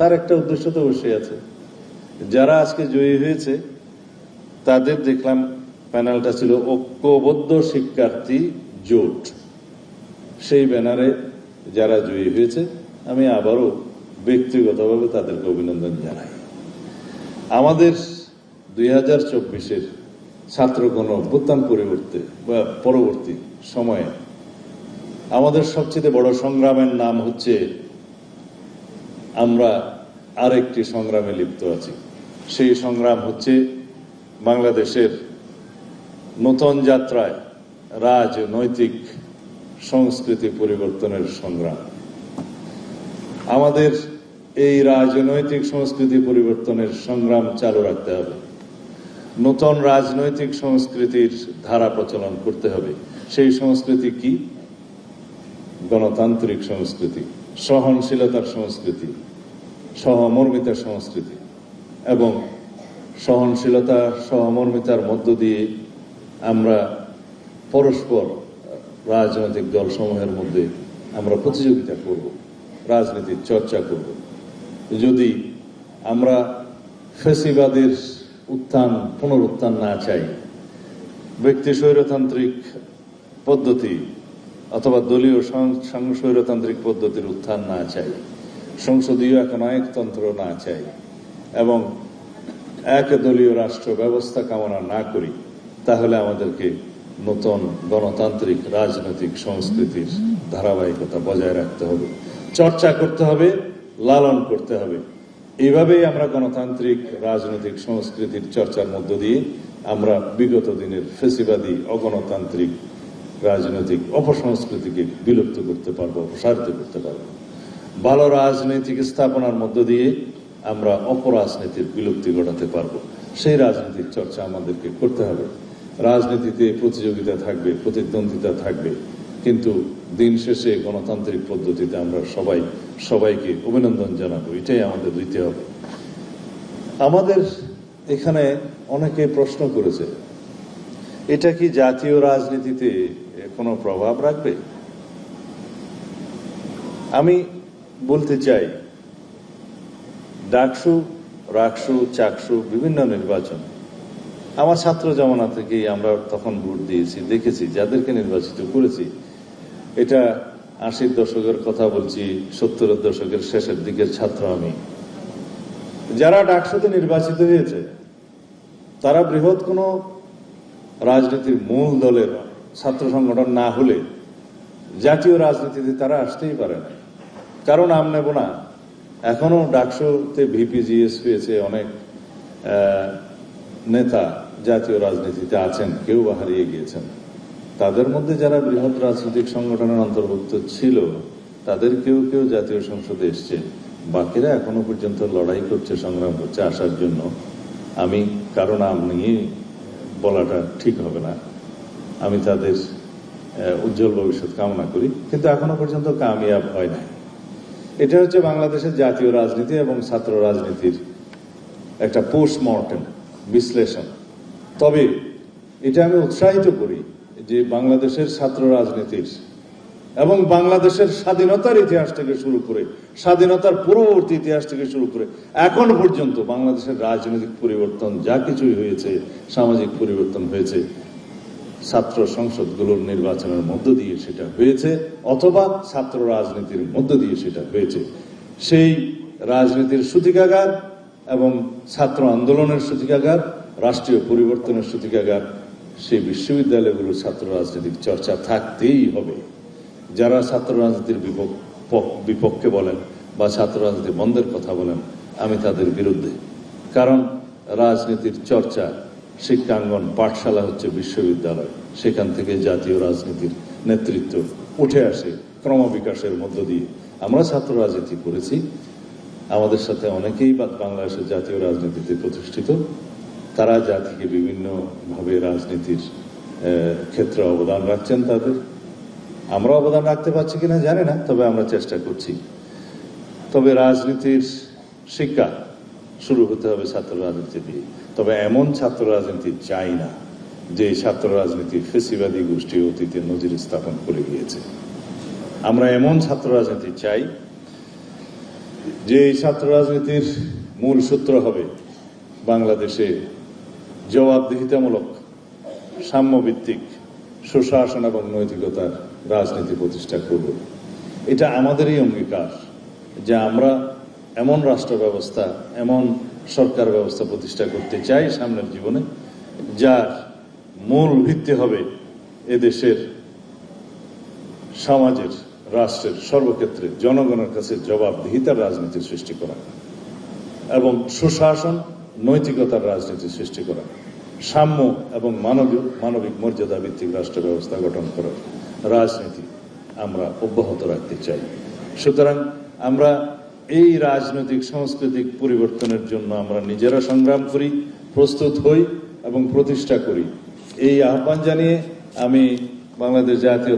তার একটা উদ্দেশ্য তো অবশ্যই আছে। যারা আজকে জয়ী হয়েছে, তাদের দেখলাম প্যানেলটা ছিল ঐক্যবদ্ধ শিক্ষার্থী জোট। সেই ব্যানারে যারা জয়ী হয়েছে, আমি আবারও ব্যক্তিগতভাবে তাদেরকে অভিনন্দন জানাই। আমাদের দুই হাজার চব্বিশের ছাত্র গণ অভ্যুত্থান পরিবর্তে বা পরবর্তী সময়ে আমাদের সবচেয়ে বড় সংগ্রামের নাম হচ্ছে আমরা আরেকটি সংগ্রামে লিপ্ত আছি। সেই সংগ্রাম হচ্ছে বাংলাদেশের নতুন যাত্রায় রাজনৈতিক সংস্কৃতি পরিবর্তনের সংগ্রাম। আমাদের এই রাজনৈতিক সংস্কৃতি পরিবর্তনের সংগ্রাম চালু রাখতে হবে। নতুন রাজনৈতিক সংস্কৃতির ধারা প্রচলন করতে হবে। সেই সংস্কৃতি কি? গণতান্ত্রিক সংস্কৃতি, সহনশীলতার সংস্কৃতি। সহমর্মিতার সংস্কৃতি এবং সহনশীলতা, সহমর্মিতার মধ্য দিয়ে আমরা পরস্পর রাজনৈতিক দলসমূহের মধ্যে আমরা প্রতিযোগিতা করব, রাজনীতির চর্চা করব। যদি আমরা ফেসিবাদের উত্থান, পুনরুত্থান না চাই, ব্যক্তি স্বৈরতান্ত্রিক পদ্ধতি অথবা দলীয় সং- সং- পদ্ধতির উত্থান না চাই সংসদীয় একনায়কতন্ত্র না চাই এবং এক দলীয় রাষ্ট্র ব্যবস্থা কামনা না করি, তাহলে আমাদেরকে নতুন গণতান্ত্রিক রাজনৈতিক সংস্কৃতির ধারাবাহিকতা বজায় রাখতে হবে। চর্চা করতে হবে, লালন করতে হবে। এইভাবেই আমরা গণতান্ত্রিক রাজনৈতিক সংস্কৃতির চর্চার মধ্য দিয়ে আমরা বিগত দিনের ফেসিবাদী, অগণতান্ত্রিক রাজনৈতিক অপসংস্কৃতিকে বিলুপ্ত করতে পারব প্রসারিত করতে পারব। ভালো রাজনৈতিক স্থাপনার মধ্য দিয়ে আমরা অপরাজনীতির বিলুপ্তি ঘটাতে পারব। সেই রাজনীতির চর্চা আমাদেরকে করতে হবে। রাজনীতিতে প্রতিযোগিতা থাকবে, প্রতিদ্বন্দ্বিতা থাকবে, কিন্তু দিন শেষে গণতান্ত্রিক পদ্ধতিতে আমরা সবাই, সবাইকে অভিনন্দন জানাব। এটাই আমাদের দিতে হবে। আমাদের এখানে অনেকে প্রশ্ন করেছে, এটা কি জাতীয় রাজনীতিতে কোনো প্রভাব রাখবে? আমি বলতে চাই, ডাকসু রাকসু চাকসু, বিভিন্ন নির্বাচন। আমার ছাত্র জমানা থেকেই আমরা তখন ভোট দিয়েছি, দেখেছি, যাদেরকে নির্বাচিত করেছি। এটা আশির দশকের কথা বলছি, সত্তরের দশকের শেষের দিকের ছাত্র আমি। যারা ডাকসুতে নির্বাচিত হয়েছে, তারা বৃহৎ কোনো রাজনীতির মূল দলের ছাত্র সংগঠন না হলে জাতীয় রাজনীতিতে তারা আসতেই পারে না। কারণ আম নেব না। এখনও ডাকসুতে ভিপিজিএস পেয়েছে অনেক নেতা জাতীয় রাজনীতিতে আছেন, কেউ বা হারিয়ে গিয়েছেন। তাদের মধ্যে যারা বৃহৎ রাজনৈতিক সংগঠনের অন্তর্ভুক্ত ছিল, তাদের কেউ কেউ জাতীয় সংসদে এসছে। বাকিরা এখনও পর্যন্ত লড়াই করছে, সংগ্রাম করছে আসার জন্য। আমি কারও নাম নিয়ে বলাটা ঠিক হবে না। আমি তাদের উজ্জ্বল ভবিষ্যৎ কামনা করি, কিন্তু এখনও পর্যন্ত কামিয়াব হয় নাই। এটা হচ্ছে বাংলাদেশের জাতীয় রাজনীতি এবং ছাত্র রাজনীতির একটা পোস্টমর্টেম বিশ্লেষণ। তবে এটা আমি উৎসাহিত করি যে বাংলাদেশের ছাত্র রাজনীতির এবং বাংলাদেশের স্বাধীনতার ইতিহাস থেকে শুরু করে, স্বাধীনতার পূর্ববর্তী ইতিহাস থেকে শুরু করে, এখন পর্যন্ত বাংলাদেশের রাজনৈতিক পরিবর্তন যা কিছুই হয়েছে, সামাজিক পরিবর্তন হয়েছে ছাত্র সংসদগুলোর নির্বাচনের মধ্য দিয়ে সেটা হয়েছে, অথবা ছাত্র রাজনীতির মধ্য দিয়ে সেটা হয়েছে। সেই রাজনীতির সূতিকাগার এবং ছাত্র আন্দোলনের সূতিকাগার, রাষ্ট্রীয় পরিবর্তনের সূতিকাগার, সেই বিশ্ববিদ্যালয়গুলোর ছাত্র রাজনীতির চর্চা থাকতেই হবে। যারা ছাত্র রাজনীতির বিপক্ষে বলেন বা ছাত্র রাজনীতি বন্ধের কথা বলেন, আমি তাদের বিরুদ্ধে। কারণ রাজনীতির চর্চা শিক্ষাঙ্গন পাঠশালা হচ্ছে বিশ্ববিদ্যালয়। সেখান থেকে জাতীয় রাজনীতির নেতৃত্ব উঠে আসে ক্রমবিকাশের মধ্য দিয়ে। আমরা ছাত্র রাজনীতি করেছি। আমাদের সাথে অনেকেই বাংলাদেশের জাতীয় রাজনীতিতে প্রতিষ্ঠিত। তারা জাতিকে বিভিন্নভাবে রাজনীতির ক্ষেত্রে অবদান রাখছেন তাদের। আমরা অবদান রাখতে পারছি কিনা জানি না, তবে আমরা চেষ্টা করছি। তবে রাজনীতির শিক্ষা শুরু হতে হবে ছাত্র রাজনীতি দিয়ে তবে এমন ছাত্র রাজনীতি চাই না, যে ছাত্র রাজনীতি ফেসিবাদী গোষ্ঠী অতীতে নজির স্থাপন করে গিয়েছে। আমরা এমন ছাত্র রাজনীতি চাই, যে এই ছাত্র রাজনীতির মূল সূত্র হবে বাংলাদেশে জবাবদিহিতামূলক, সাম্যভিত্তিক, সুশাসন এবং নৈতিকতার রাজনীতি প্রতিষ্ঠা করব। এটা আমাদেরই অঙ্গীকার, যে আমরা এমন রাষ্ট্র ব্যবস্থা এমন সরকার ব্যবস্থা প্রতিষ্ঠা করতে চাই সামনের জীবনে, যার মূল ভিত্তি হবে এদেশের সমাজের, রাষ্ট্রের সর্বক্ষেত্রে জনগণের কাছে জবাবদিহিতার রাজনীতি সৃষ্টি করা এবং সুশাসন, নৈতিকতার রাজনীতি সৃষ্টি করা, সাম্য এবং মানবিক মানবিক মর্যাদা ভিত্তিক রাষ্ট্র ব্যবস্থা গঠন করার রাজনীতি আমরা অব্যাহত রাখতে চাই। সুতরাং আমরা এই রাজনৈতিক, সাংস্কৃতিক পরিবর্তনের জন্য আমরা নিজেরা সংগ্রাম করি, প্রস্তুত হই এবং প্রতিষ্ঠা করি। এই আহ্বান জানিয়ে আমি বাংলাদেশ জাতীয়